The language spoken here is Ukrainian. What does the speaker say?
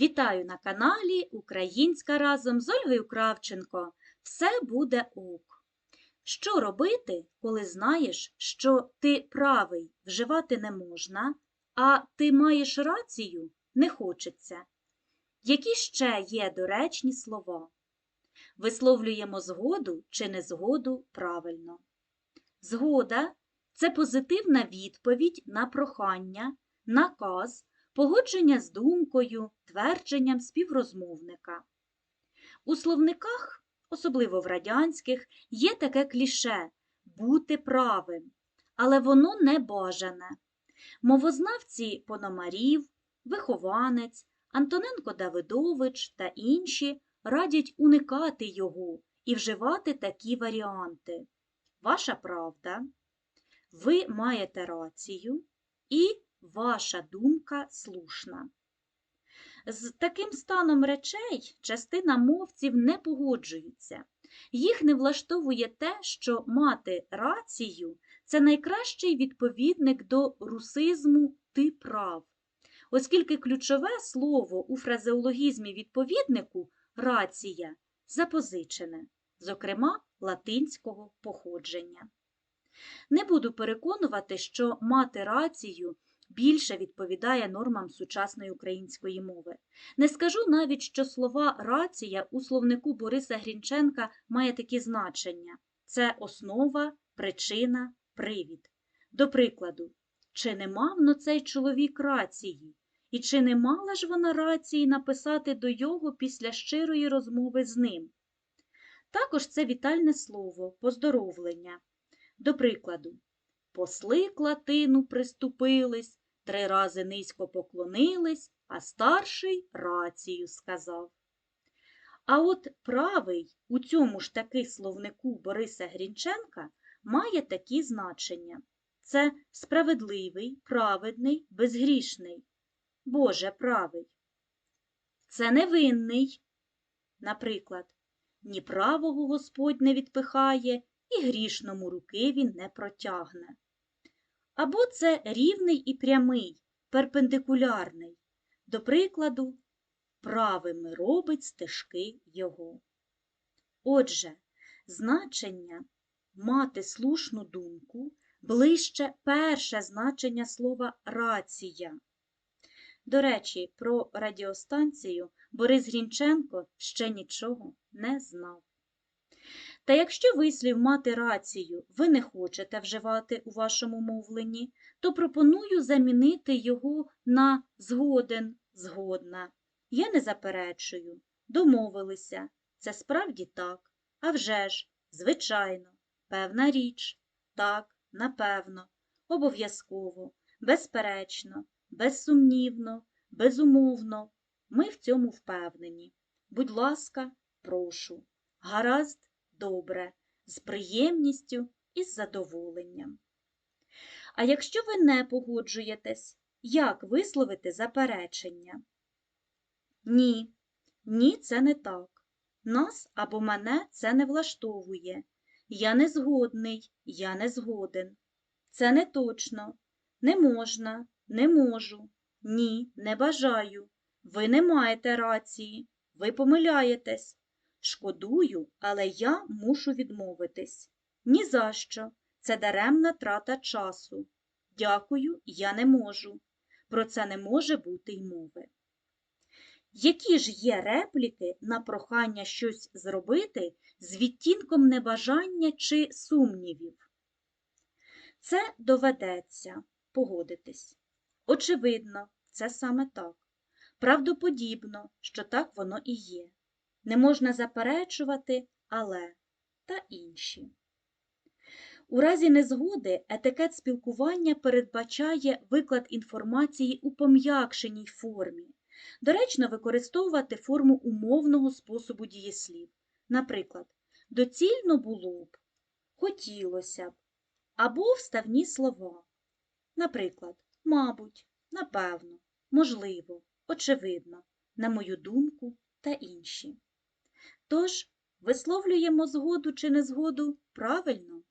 Вітаю на каналі Українська разом з Ольгою Кравченко. Все буде ок. Що робити, коли знаєш, що ти правий вживати не можна, а ти маєш рацію не хочеться? Які ще є доречні слова? Висловлюємо згоду чи незгоду правильно. Згода це позитивна відповідь на прохання, наказ, погодження з думкою, твердженням співрозмовника. У словниках, особливо в радянських, є таке кліше бути правим, але воно не бажане. Мовознавці Пономарів, Вихованець, Антоненко Давидович та інші радять уникати його і вживати такі варіанти. Ваша правда, ви маєте рацію і ваша думка слушна. З таким станом речей частина мовців не погоджується. Їх не влаштовує те, що мати рацію це найкращий відповідник до русизму ти прав, оскільки ключове слово у фразеологізмі відповіднику рація запозичене, зокрема латинського походження. Не буду переконувати, що мати рацію більше відповідає нормам сучасної української мови. Не скажу навіть, що слова рація у словнику Бориса Грінченка має такі значення: це основа, причина, привід. До прикладу, чи не мав но цей чоловік рації? І чи не мала ж вона рації написати до його після щирої розмови з ним? Також це вітальне слово, поздоровлення. До прикладу, посли к латину приступились, три рази низько поклонились, а старший рацію сказав. А от правий у цьому ж таки словнику Бориса Грінченка має такі значення. Це справедливий, праведний, безгрішний. Боже правий. Це невинний. Наприклад, ні правого Господь не відпихає, і грішному руки він не протягне. Або це рівний і прямий, перпендикулярний, до прикладу, правими робить стежки його. Отже, значення мати слушну думку ближче перше значення слова рація. До речі, про радіостанцію Борис Грінченко ще нічого не знав. Та якщо вислів мати рацію ви не хочете вживати у вашому мовленні, то пропоную замінити його на згоден, згодна. Я не заперечую, домовилися. Це справді так. А вже ж, звичайно, певна річ, так, напевно, обов'язково, безперечно, безсумнівно, безумовно. Ми в цьому впевнені. Будь ласка, прошу. Гаразд, добре, з приємністю і з задоволенням. А якщо ви не погоджуєтесь, як висловити заперечення? Ні, ні, це не так. Нас або мене це не влаштовує. Я не згодний, я не згоден. Це не точно. Не можна, не можу. Ні, не бажаю. Ви не маєте рації, ви помиляєтесь. Шкодую, але я мушу відмовитись. Ні за що. Це даремна трата часу. Дякую, я не можу. Про це не може бути й мови. Які ж є репліки на прохання щось зробити з відтінком небажання чи сумнівів? Це доведеться погодитись. Очевидно, це саме так. Правдоподібно, що так воно і є. Не можна заперечувати, але та інші. У разі незгоди етикет спілкування передбачає виклад інформації у пом'якшеній формі. Доречно використовувати форму умовного способу дієслів. Наприклад, доцільно було б, хотілося б, або вставні слова. Наприклад, мабуть, напевно, можливо, очевидно, на мою думку та інші. Тож, висловлюємо згоду чи незгоду правильно.